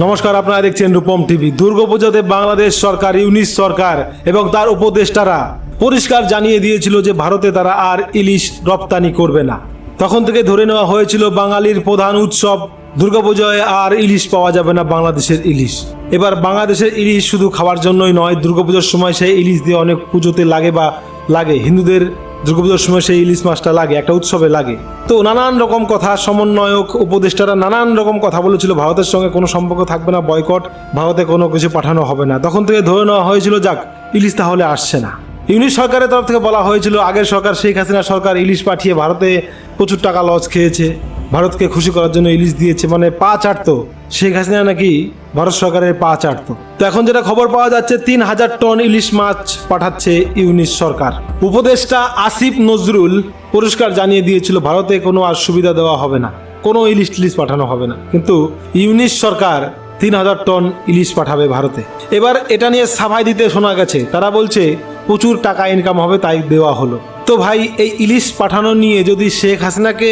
নমস্কার, আপনারা দেখছেন রূপম টিভি। দুর্গাপূজাতে বাংলাদেশ সরকার, ইউনিস সরকার এবং তার উপদেষ্টারা পরিষ্কার জানিয়ে দিয়েছিল যে ভারতে তারা আর ইলিশ রপ্তানি করবে না। তখন থেকে ধরে নেওয়া হয়েছিল বাঙালির প্রধান উৎসব দুর্গাপূজায় আর ইলিশ পাওয়া যাবে না বাংলাদেশের ইলিশ। এবার বাংলাদেশের ইলিশ শুধু খাওয়ার জন্যই নয় দুর্গাপূজার সময় সেই ইলিশ দিয়ে অনেক পুজোতে লাগে বা লাগে। হিন্দুদের দুর্গাপুজোর সময় সেই ইলিশ মাছটা লাগে, একটা উৎসবে লাগে। তো নানান রকম কথা, সমন্বয়ক, উপদেষ্টারা নানান রকম কথা বলেছিল। ভারতের সঙ্গে কোনো সম্পর্ক থাকবে না, বয়কট, ভারতে কোনো কিছু পাঠানো হবে না। তখন থেকে ধরে নেওয়া হয়েছিল, যাক, ইলিশ তাহলে আসছে না। ইউনিশ সরকারের তরফ থেকে বলা হয়েছিল, আগের সরকার শেখ হাসিনা সরকার ইলিশ পাঠিয়ে ভারতে প্রচুর টাকা লস খেয়েছে। ভারতকে খুশি করার জন্য ইলিশ দিয়েছে মানে পা চাটতো। শেখ হাসিনা নাকি ভারত সরকারের পা চাটতো। তো এখন যেটা খবর পাওয়া যাচ্ছে, তিন হাজার টন ইলিশ মাছ পাঠাচ্ছে ইউনিশ সরকার। উপদেষ্টা আসিফ নজরুল পুরস্কার জানিয়ে দিয়েছিল, ভারতে কোনো আর সুবিধা দেওয়া হবে না, কোনো ইলিশ টিলিশ পাঠানো হবে না। কিন্তু ইউনিশ সরকার তিন হাজার টন ইলিশ পাঠাবে ভারতে। এবার এটা নিয়ে সাফাই দিতে শোনা গেছে, তারা বলছে প্রচুর টাকা ইনকাম হবে, তাই দেওয়া হলো। তো ভাই, এই ইলিশ পাঠানো নিয়ে যদি শেখ হাসিনাকে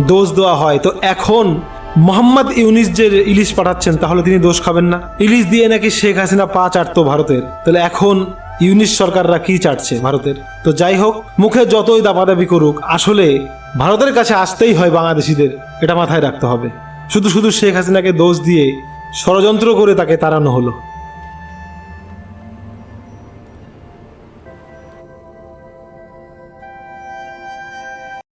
দোষ দেওয়া হয়। তো এখন মোহাম্মদ ইউনিস যে ইলিশ পাঠাচ্ছেন, তাহলে তিনি দোষ খাবেন না। ইলিশ দিয়ে নাকি শেখ হাসিনা পা চাটতো ভারতের। তাহলে এখন ইউনিশ সরকাররা কি চাটছে ভারতের? তো যাই হোক, মুখে যতই দাপাদাপি করুক, আসলে ভারতের কাছে আসতেই হয় বাংলাদেশিদের। এটা মাথায় রাখতে হবে। শুধু শুধু শেখ হাসিনাকে দোষ দিয়ে ষড়যন্ত্র করে তাকে তাড়ানো হলো।